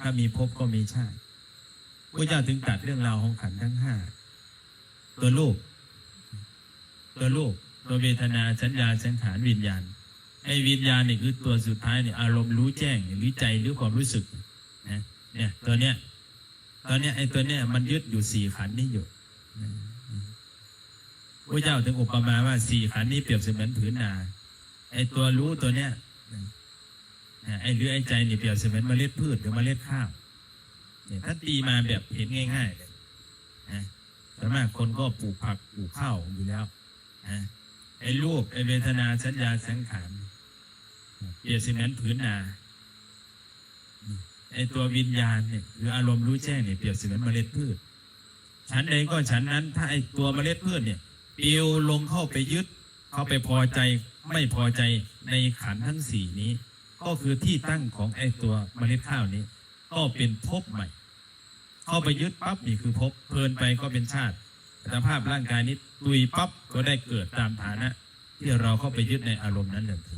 ถ้ามีภพก็มีชาติพระเจ้าถึงตัดเรื่องราวของขันทั้งห้าตัวรูป ตัวรูป ตัวเวทนาสัญญาสังขารวิญญาณไอ้วิญญาณนี่คือตัวสุดท้ายเนี่ยอารมณ์รู้แจ้งหรือใจหรือความรู้สึกนะเนี่ยตัวเนี้ยตอนเนี้ยไอ้ตัวเนี้ยมันยึดอยู่สี่ขันนี่อยู่พระเจ้าถึงอุปมาว่าสี่ขันนี้เปรียบเสมือนผืนนาไอ้ตัวรู้ตัวเนี้ย ไอ้หรือไอ้ใจนี่เปรียบเสมือนเมล็ดพืชหรือเมล็ดข้าวเนี่ยถ้าตีมาแบบเห็นง่ายๆเลยนะส่วนมากคนก็ปลูกผักปลูกข้าวอยู่แล้วนะไอ้รูปไอ้เวทนาสัญญาสังขารเปรียบเสมือนผืนนาไอ้ตัววิญญาณเนี่ยหรืออารมณ์รู้แจ้งเนี่ยเปรียบเสมือนเมล็ดพืชฉันเองก็ฉันนั้น ถ้าไอ้ตัวเมล็ดพืชเนี่ยปลิวลงเข้าไปยึด เข้าไปพอใจไม่พอใจในขันทั้งสี่นี้ ก็คือที่ตั้งของไอ้ตัวเมล็ดข้าวนี้ ก็เป็นภพใหม่ เข้าไปยึดปั๊บนี่คือภพเพลินไปก็เป็นชาติสภาพร่างกายนี้ตุยปั๊บก็ได้เกิดตามฐานะ ที่เราเข้าไปยึดในอารมณ์นั้นทันที